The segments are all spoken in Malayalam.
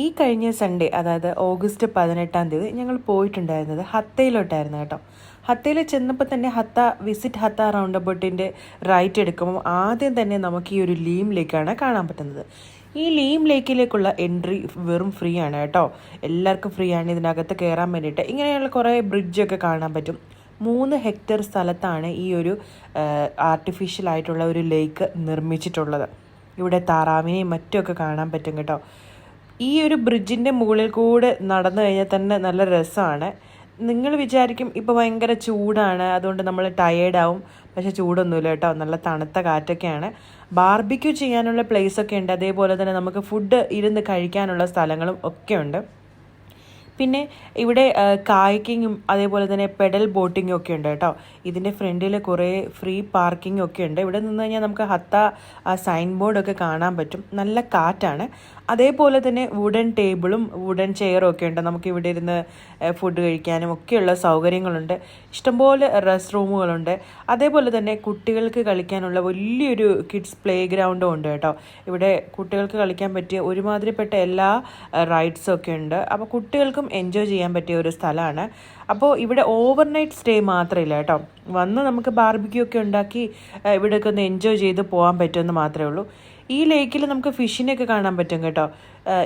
ഈ കഴിഞ്ഞ സൺഡേ അതായത് ഓഗസ്റ്റ് പതിനെട്ടാം തീയതി ഞങ്ങൾ പോയിട്ടുണ്ടായിരുന്നത് ഹത്തയിലോട്ടായിരുന്നു കേട്ടോ. ഹത്തയിൽ ചെന്നപ്പോൾ തന്നെ ഹത്ത വിസിറ്റ് ഹത്ത റൗണ്ട് അബൌട്ടിന്റെ റൈറ്റ് എടുക്കുമ്പോൾ ആദ്യം തന്നെ നമുക്ക് ഈ ഒരു ലീം ലേക്കാണ് കാണാൻ പറ്റുന്നത്. ഈ ലീം ലേക്കിലേക്കുള്ള എൻട്രി വെറും ഫ്രീ ആണ് കേട്ടോ. എല്ലാവർക്കും ഫ്രീ ആണ്. ഇതിനകത്ത് കയറാൻ വേണ്ടിയിട്ട് ഇങ്ങനെയുള്ള കുറേ ബ്രിഡ്ജൊക്കെ കാണാൻ പറ്റും. മൂന്ന് ഹെക്ടർ സ്ഥലത്താണ് ഈ ഒരു ആർട്ടിഫിഷ്യൽ ആയിട്ടുള്ള ഒരു ലേക്ക് നിർമ്മിച്ചിട്ടുള്ളത്. ഇവിടെ താറാവിനെയും മറ്റുമൊക്കെ കാണാൻ പറ്റും കേട്ടോ. ഈ ഒരു ബ്രിഡ്ജിന്റെ മുകളിൽ കൂടെ നടന്നു കഴിഞ്ഞാൽ തന്നെ നല്ല രസമാണ്. നിങ്ങൾ വിചാരിക്കും ഇപ്പോൾ ഭയങ്കര ചൂടാണ് അതുകൊണ്ട് നമ്മൾ ടയേർഡാവും പക്ഷേ ചൂടൊന്നുമില്ല കേട്ടോ നല്ല തണുത്ത കാറ്റൊക്കെയാണ്. ബാർബിക്യൂ ചെയ്യാനുള്ള പ്ലേസൊക്കെ ഉണ്ട്. അതേപോലെ തന്നെ നമുക്ക് ഫുഡ് ഇരുന്ന് കഴിക്കാനുള്ള സ്ഥലങ്ങളും ഒക്കെ ഉണ്ട്. പിന്നെ ഇവിടെ കായ്ക്കിങ്ങും അതേപോലെ തന്നെ പെഡൽ ബോട്ടിങ്ങും ഒക്കെ ഉണ്ട് കേട്ടോ. ഇതിന്റെ ഫ്രണ്ടിൽ കുറേ ഫ്രീ പാർക്കിംഗ് ഒക്കെ ഉണ്ട്. ഇവിടെ നിന്ന് കഴിഞ്ഞാൽ നമുക്ക് ഹത്ത സൈൻ ബോർഡൊക്കെ കാണാൻ പറ്റും. നല്ല കാറ്റാണ്. അതേപോലെ തന്നെ വുഡൻ ടേബിളും വുഡൻ ചെയറും ഒക്കെ ഉണ്ട്. നമുക്ക് ഇവിടെ ഇരുന്ന് ഫുഡ് കഴിക്കാനും ഒക്കെയുള്ള സൗകര്യങ്ങളുണ്ട്. ഇഷ്ടംപോലെ റെസ്റ്റ് റൂമുകളുണ്ട് അതേപോലെ തന്നെ കുട്ടികൾക്ക് കളിക്കാനുള്ള വലിയൊരു കിഡ്സ് പ്ലേ ഗ്രൗണ്ടും ഉണ്ട് കേട്ടോ. ഇവിടെ കുട്ടികൾക്ക് കളിക്കാൻ പറ്റിയ ഒരുമാതിരിപ്പെട്ട എല്ലാ റൈഡ്സും ഒക്കെ ഉണ്ട്. അപ്പോൾ കുട്ടികൾക്കും എൻജോയ് ചെയ്യാൻ പറ്റിയ ഒരു സ്ഥലമാണ്. അപ്പോൾ ഇവിടെ ഓവർനൈറ്റ് സ്റ്റേ മാത്രമില്ല കേട്ടോ. വന്ന് നമുക്ക് ബാർബിക്യൂ ഒക്കെ ഉണ്ടാക്കി ഇവിടെയൊക്കെ ഒന്ന് എൻജോയ് ചെയ്ത് പോകാൻ പറ്റുമെന്ന് മാത്രമേ ഉള്ളൂ. ഈ ലേക്കിൽ നമുക്ക് ഫിഷിനെയൊക്കെ കാണാൻ പറ്റും കേട്ടോ.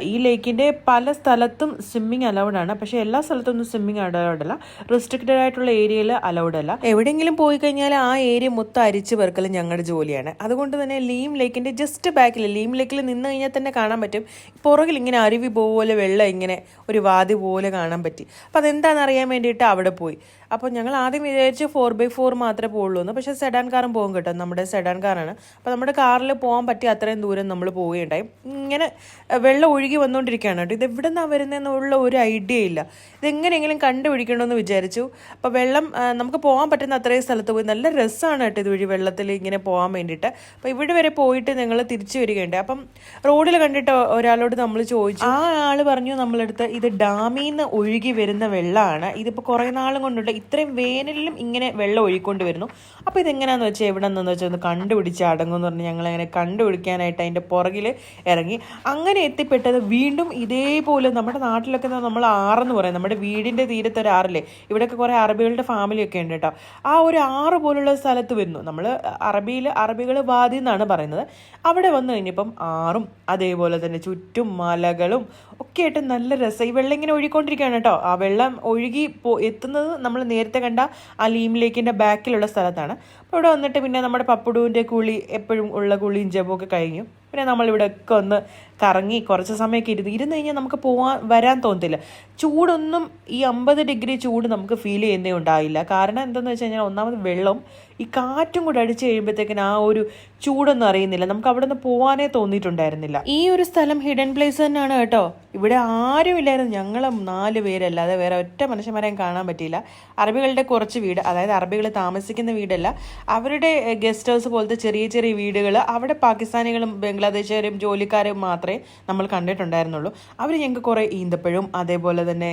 ഈ ലേക്കിന്റെ പല സ്ഥലത്തും സ്വിമ്മിങ് അലൗഡ് ആണ്. പക്ഷേ എല്ലാ സ്ഥലത്തൊന്നും സ്വിമ്മിങ് അലൗഡ് അല്ല. റെസ്ട്രിക്റ്റഡ് ആയിട്ടുള്ള ഏരിയയിൽ അലൗഡ് അല്ല. എവിടെയെങ്കിലും പോയി കഴിഞ്ഞാൽ ആ ഏരിയ മൊത്തം അരിച്ചു പേർക്കൽ ഞങ്ങളുടെ ജോലിയാണ്. അതുകൊണ്ട് തന്നെ ലീം ലേക്കിന്റെ ജസ്റ്റ് ബാക്കിൽ ലീം ലേക്കിൽ നിന്ന് കഴിഞ്ഞാൽ തന്നെ കാണാൻ പറ്റും. പുറകിൽ ഇങ്ങനെ അരുവി പോലെ വെള്ളം ഇങ്ങനെ ഒരു വാതി പോലെ കാണാൻ പറ്റി. അപ്പോൾ അതെന്താണെന്ന് അറിയാൻ വേണ്ടിയിട്ട് അവിടെ പോയി. അപ്പോൾ ഞങ്ങൾ ആദ്യം വിചാരിച്ച് ഫോർ ബൈ ഫോർ മാത്രമേ പോകുള്ളൂ എന്ന്. പക്ഷേ സെഡാൻ കാറും പോകും കേട്ടോ. നമ്മുടെ സെഡാൻ കാറാണ്. അപ്പോൾ നമ്മുടെ കാറിൽ പോകാൻ പറ്റിയ അത്രയും ദൂരം നമ്മൾ പോവുകയുണ്ടായി. ഇങ്ങനെ വെള്ളം ഒഴുകി വന്നുകൊണ്ടിരിക്കുകയാണ് കേട്ടോ. ഇത് എവിടെ നിന്നാണ് വരുന്നതെന്നുള്ള ഒരു ഐഡിയ ഇല്ല. ഇതെങ്ങനെയെങ്കിലും കണ്ടുപിടിക്കണമെന്ന് വിചാരിച്ചു. അപ്പോൾ വെള്ളം നമുക്ക് പോകാൻ പറ്റുന്ന അത്രയും സ്ഥലത്ത് പോയി. നല്ല രസമാണ് കേട്ടോ ഇതുവഴി വെള്ളത്തിൽ ഇങ്ങനെ പോകാൻ വേണ്ടിയിട്ട്. അപ്പോൾ ഇവിടെ വരെ പോയിട്ട് നിങ്ങൾ തിരിച്ചു വരികയുണ്ട് അപ്പം റോഡിൽ കണ്ടിട്ട് ഒരാളോട് നമ്മൾ ചോദിച്ചു. ആ ആൾ പറഞ്ഞു നമ്മളെടുത്ത് ഇത് ഡാമിൽ നിന്ന് ഒഴുകി വരുന്ന വെള്ളമാണ് ഇതിപ്പോൾ കുറേ നാളും കൊണ്ടുണ്ട്. ഇത്രയും വേനലിലും ഇങ്ങനെ വെള്ളം ഒഴുകിക്കൊണ്ട് വരുന്നു. അപ്പോൾ ഇതെങ്ങനെയാണെന്ന് വെച്ചാൽ എവിടെ നിന്നെന്ന് വെച്ചാൽ ഒന്ന് കണ്ടുപിടിച്ച് അടങ്ങുമെന്ന് പറഞ്ഞ് ഞങ്ങളങ്ങനെ കണ്ടുപിടിക്കാനായിട്ട് അതിന്റെ പുറകിൽ ഇറങ്ങി. അങ്ങനെ എത്തിപ്പെട്ടത് വീണ്ടും ഇതേപോലെ നമ്മുടെ നാട്ടിലൊക്കെ നമ്മൾ ആറെന്ന് പറയും നമ്മുടെ വീടിന്റെ തീരത്ത് ഒരു ആറില്ലേ ഇവിടെയൊക്കെ കുറേ അറബികളുടെ ഫാമിലിയൊക്കെ ഉണ്ട് കേട്ടോ. ആ ഒരു ആറ് പോലുള്ള സ്ഥലത്ത് വരുന്നു. നമ്മൾ അറബിയിൽ അറബികൾ വാദി എന്നാണ് പറയുന്നത്. അവിടെ വന്നു കഴിഞ്ഞപ്പം ആറും അതേപോലെ തന്നെ ചുറ്റും മലകളും ഒക്കെ ആയിട്ട് നല്ല രസം. ഈ വെള്ളം ഇങ്ങനെ ഒഴുകിക്കൊണ്ടിരിക്കുകയാണ് കേട്ടോ. ആ വെള്ളം ഒഴുകി പോ എത്തുന്നത് നമ്മൾ നേരത്തെ കണ്ട ആ ലീം ലേക്കിന്റെ ബാക്കിലുള്ള സ്ഥലത്താണ്. അപ്പോൾ ഇവിടെ വന്നിട്ട് പിന്നെ നമ്മുടെ പപ്പുടുവിന്റെ കുളി എപ്പോഴും ഉള്ള കുളിയും ജപവും ഒക്കെ കഴിഞ്ഞു. പിന്നെ നമ്മളിവിടെ ഒക്കെ ഒന്ന് കറങ്ങി കുറച്ച് സമയമൊക്കെ ഇരുന്ന് ഇരുന്ന് കഴിഞ്ഞാൽ നമുക്ക് പോവാൻ വരാൻ തോന്നത്തില്ല. ചൂടൊന്നും ഈ അമ്പത് ഡിഗ്രി ചൂട് നമുക്ക് ഫീൽ ചെയ്യുന്നേ ഉണ്ടാവില്ല. കാരണം എന്താണെന്ന് വെച്ച് കഴിഞ്ഞാൽ ഒന്നാമത് വെള്ളം ഈ കാറ്റും കൂടെ അടിച്ച് കഴിയുമ്പോഴത്തേക്കിന് ആ ഒരു ചൂടൊന്നും അറിയുന്നില്ല. നമുക്ക് അവിടെ നിന്ന് പോകാനേ തോന്നിയിട്ടുണ്ടായിരുന്നില്ല. ഈ ഒരു സ്ഥലം ഹിഡൻ പ്ലേസ് തന്നെയാണ് കേട്ടോ. ഇവിടെ ആരും ഇല്ലായിരുന്നു. ഞങ്ങൾ നാല് പേരല്ലാതെ വേറെ ഒറ്റ മനുഷ്യന്മാരെയും കാണാൻ പറ്റിയില്ല. അറബികളുടെ കുറച്ച് വീട് അതായത് അറബികൾ താമസിക്കുന്ന വീടല്ല. അവരുടെ ഗസ്റ്റ് ഹൗസ് പോലത്തെ ചെറിയ ചെറിയ വീടുകൾ അവിടെ പാകിസ്ഥാനികളും ബംഗ്ലാദേശുകാരും ജോലിക്കാരും മാത്രമേ നമ്മൾ കണ്ടിട്ടുണ്ടായിരുന്നുള്ളൂ. അവർ ഞങ്ങൾക്ക് കുറേ ഈന്തപ്പഴവും അതേപോലെ തന്നെ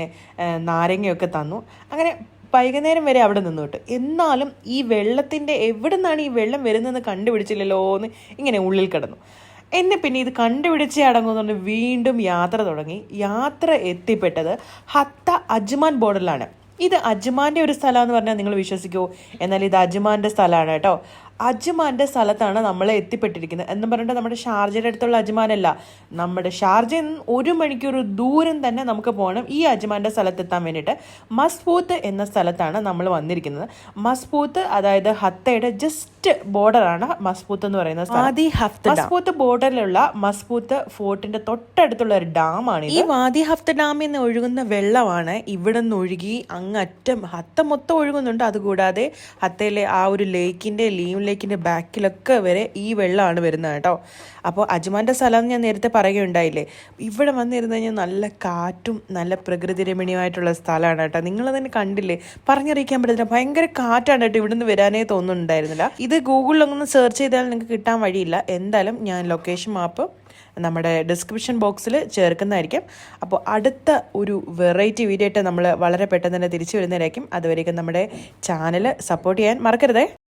നാരങ്ങയൊക്കെ തന്നു. അങ്ങനെ വൈകുന്നേരം വരെ അവിടെ നിന്നു എന്നാലും ഈ വെള്ളത്തിന്റെ എവിടെ നിന്നാണ് ഈ വെള്ളം വരുന്നതെന്ന് കണ്ടുപിടിച്ചില്ലല്ലോ എന്ന് ഇങ്ങനെ ഉള്ളിൽ കിടന്നു. എന്നെ പിന്നെ ഇത് കണ്ടുപിടിച്ച് അടങ്ങുന്നുണ്ട് വീണ്ടും യാത്ര തുടങ്ങി. യാത്ര എത്തിപ്പെട്ടത് ഹത്ത അജ്മാൻ ബോർഡറിലാണ് ഇത് അജ്മാന്റെ ഒരു സ്ഥലമാണെന്ന് പറഞ്ഞാൽ നിങ്ങൾ വിശ്വസിക്കുമോ എന്നാൽ ഇത് അജ്മാന്റെ സ്ഥലമാണ് കേട്ടോ. അജ്മാന്റെ സ്ഥലത്താണ് നമ്മൾ എത്തിപ്പെട്ടിരിക്കുന്നത്. എന്ന് പറഞ്ഞിട്ട് നമ്മുടെ ഷാർജയുടെ അടുത്തുള്ള അജ്മാനല്ല. നമ്മുടെ ഷാർജ ഒരു മണിക്കൂർ ദൂരം തന്നെ നമുക്ക് പോകണം ഈ അജ്മാന്റെ സ്ഥലത്തെത്താൻ വേണ്ടിയിട്ട്. മസ്ബൂത്ത് എന്ന സ്ഥലത്താണ് നമ്മൾ വന്നിരിക്കുന്നത്. മസ്ബൂത്ത് അതായത് ഹത്തയുടെ ജസ്റ്റ് ബോർഡറാണ് മസ്ബൂത്ത് എന്ന് പറയുന്ന വാദി ഹഫ്ത മസ്ബൂത്ത് ബോർഡറിലുള്ള മസ്ബൂത്ത് ഫോർട്ടിന്റെ തൊട്ടടുത്തുള്ള ഒരു ഡാമാണ് ഈ വാദി ഹഫ്ത ഡാമിൽ നിന്ന് ഒഴുകുന്ന വെള്ളമാണ് ഇവിടെ നിന്ന് ഒഴുകി അങ്ങറ്റം ഹത്ത മൊത്തം ഒഴുകുന്നുണ്ട്. അതുകൂടാതെ ഹത്തയിലെ ആ ഒരു ലേക്കിന്റെ ലീം ലേക്കിന്റെ ബാക്കിലൊക്കെ വരെ ഈ വെള്ളമാണ് വരുന്നത് കേട്ടോ. അപ്പോൾ അജ്മാന്റെ സ്ഥലം ഞാൻ നേരത്തെ പറയുകയുണ്ടായില്ലേ? ഇവിടെ വന്നിരുന്നു കഴിഞ്ഞാൽ നല്ല കാറ്റും നല്ല പ്രകൃതി രമണീയമായിട്ടുള്ള സ്ഥലമാണ് കേട്ടോ. നിങ്ങൾ തന്നെ കണ്ടില്ലേ? പറഞ്ഞറിയിക്കാൻ പറ്റത്തില്ല. ഭയങ്കര കാറ്റാണ് കേട്ടോ ഇവിടുന്ന് വരാനേ തോന്നുന്നുണ്ടായിരുന്നില്ല. ഇത് ഗൂഗിളിലൊന്നും സെർച്ച് ചെയ്താൽ നിങ്ങൾക്ക് കിട്ടാൻ വഴിയില്ല. എന്തായാലും ഞാൻ ലൊക്കേഷൻ മാപ്പ് നമ്മുടെ ഡിസ്ക്രിപ്ഷൻ ബോക്സിൽ ചേർക്കുന്നതായിരിക്കും. അപ്പോൾ അടുത്ത ഒരു വെറൈറ്റി വീഡിയോ ആയിട്ട് നമ്മൾ വളരെ പെട്ടെന്ന് തന്നെ തിരിച്ചു വരുന്നതായിരിക്കും അതുവരേക്കും നമ്മുടെ ചാനൽ സപ്പോർട്ട് ചെയ്യാൻ മറക്കരുതേ.